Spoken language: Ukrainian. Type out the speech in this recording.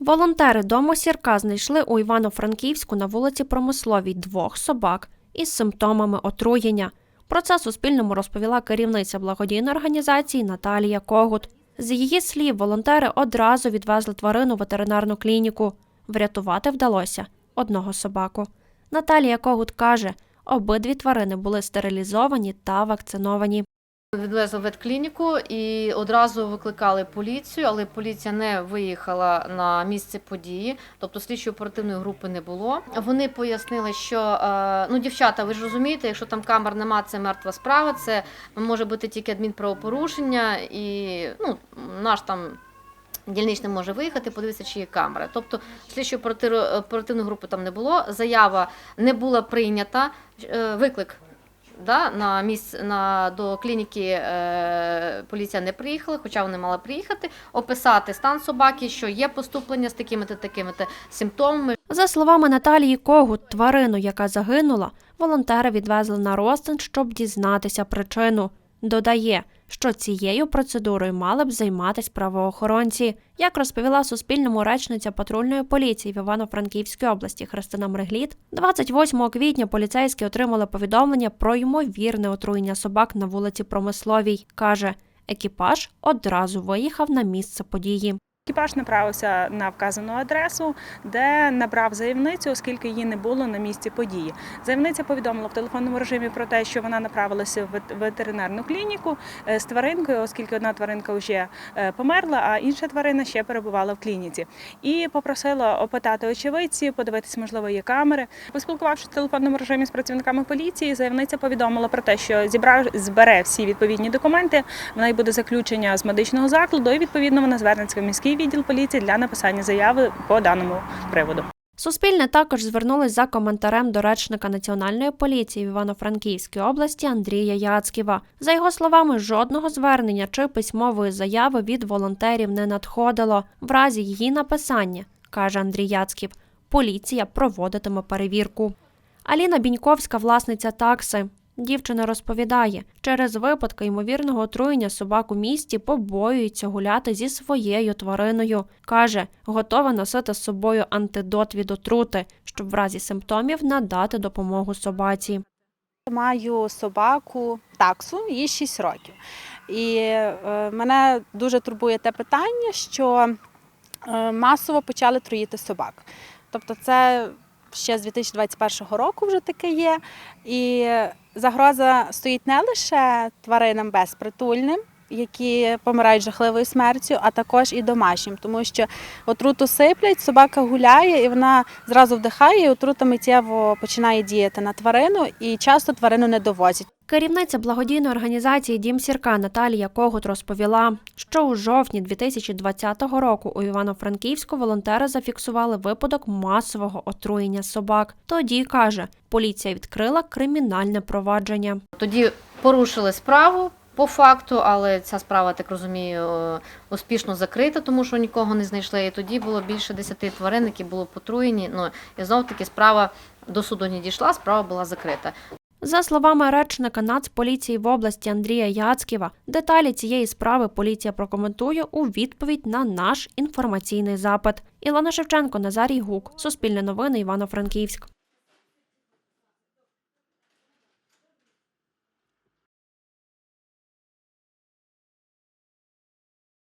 Волонтери дому сірка знайшли у Івано-Франківську на вулиці Промисловій двох собак із симптомами отруєння. Про це Суспільному розповіла керівниця благодійної організації Наталія Когут. З її слів, волонтери одразу відвезли тварину в ветеринарну клініку. Врятувати вдалося одного собаку. Наталія Когут каже, обидві тварини були стерилізовані та вакциновані. Відвезли в ветклініку і одразу викликали поліцію, але поліція не виїхала на місце події, тобто слідчої оперативної групи не було. Вони пояснили, що е, ну, дівчата, ви ж розумієте, якщо там камер нема, це мертва справа, це може бути тільки адмінправопорушення, і ну, наш там. Дільничний може виїхати, подивитися, чи є камери. Тобто слідчої оперативної групи там не було. Заява не була прийнята. е, Виклик да, на місць на до клініки е, поліція не приїхала, хоча вони мали приїхати, описати стан собаки, що є поступлення з такими-то такими-то симптомами. За словами Наталії Когут, тварину, яка загинула, волонтери відвезли на розтин, щоб дізнатися причину. Додає, що цією процедурою мали б займатися правоохоронці. Як розповіла Суспільному речниця патрульної поліції в Івано-Франківській області Христина Мрегліт, 28 квітня поліцейські отримали повідомлення про ймовірне отруєння собак на вулиці Промисловій. Каже, екіпаж одразу виїхав на місце події. Екіпаж направився на вказану адресу, де набрав заявницю, оскільки її не було на місці події. Заявниця повідомила в телефонному режимі про те, що вона направилася в ветеринарну клініку е, з тваринкою, оскільки одна тваринка вже е, померла, а інша тварина ще перебувала в клініці. І попросила опитати очевидців, подивитись, можливо, є камери. Поспілкувавшись в телефонному режимі з працівниками поліції, заявниця повідомила про те, що зібрав збере всі відповідні документи. Вона й буде заключення з медичного закладу, і відповідно вона звернеться в міський відділ поліції для написання заяви по даному приводу. Суспільне також звернулось за коментарем до речника Національної поліції в Івано-Франківській області Андрія Яцьківа. За його словами, жодного звернення чи письмової заяви від волонтерів не надходило. В разі її написання, каже Андрій Яцьків, поліція проводитиме перевірку. Аліна Біньковська, власниця такси. Дівчина розповідає, через випадки ймовірного отруєння собак у місті побоюється гуляти зі своєю твариною. Каже, готова носити з собою антидот від отрути, щоб в разі симптомів надати допомогу собаці. Маю собаку таксу, їй 6 років. І е, мене дуже турбує те питання, що е, масово почали труїти собак. Тобто, це ще з 2021 року вже таке є. І загроза стоїть не лише тваринам безпритульним. Які помирають жахливою смертю, а також і домашнім, тому що отруту сиплять, собака гуляє, і вона зразу вдихає, і отрута миттєво починає діяти на тварину, і часто тварину не довозять. Керівниця благодійної організації Дім Сірка Наталія Когут розповіла, що у жовтні 2020 року у Івано-Франківську волонтери зафіксували випадок масового отруєння собак. Тоді каже, поліція відкрила кримінальне провадження. Тоді порушили справу. По факту, але ця справа, так розумію, е, успішно закрита, тому що нікого не знайшли. І тоді було більше 10 тварин, які були потруєні. Ну і знов таки справа до суду не дійшла, справа була закрита. За словами речника Нацполіції в області Андрія Яцківа, деталі цієї справи поліція прокоментує у відповідь на наш інформаційний запит. Ілона Шевченко, Назарій Гук, Суспільне новини, Івано-Франківськ.